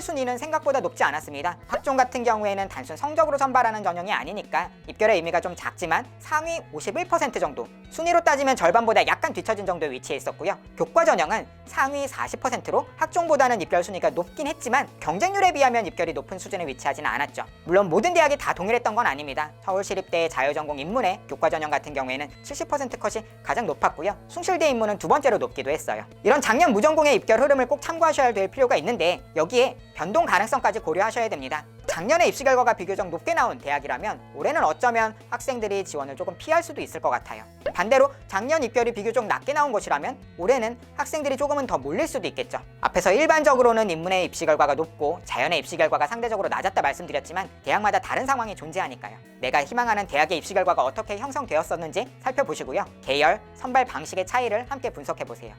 순위는 생각보다 높지 않았습니다. 학종 같은 경우에는 단순 성적으로 선발하는 전형이 아니니까 입결의 의미가 좀 작지만 상위 51% 정도, 순위로 따지면 절반보다 약간 뒤처진 정도에 위치해 있었고요. 교과 전형은 상위 40%로 학종보다는 입결 순위가 높긴 했지만 경쟁률에 비하면 입결이 높은 수준에 위치하지는 않았죠. 물론 모든 대학이 다 동일했던 건 아닙니다. 서울시립대의 자유전공 인문의 교과 전형 같은 경우에는 70% 컷이 가장 높았고요. 숭실대 인문은 두 번째로 높기도 했어요. 이런 작년 무전공의 입결 흐름을 꼭 참고하셔야 될 필요가 있는데 여기에 변동 가능성까지 고려하셔야 됩니다. 작년에 입시 결과가 비교적 높게 나온 대학이라면 올해는 어쩌면 학생들이 지원을 조금 피할 수도 있을 것 같아요. 반대로 작년 입결이 비교적 낮게 나온 곳이라면 올해는 학생들이 조금은 더 몰릴 수도 있겠죠. 앞에서 일반적으로는 인문의 입시 결과가 높고 자연의 입시 결과가 상대적으로 낮았다 말씀드렸지만 대학마다 다른 상황이 존재하니까요. 내가 희망하는 대학의 입시 결과가 어떻게 형성되었었는지 살펴보시고요. 계열, 선발 방식의 차이를 함께 분석해 보세요.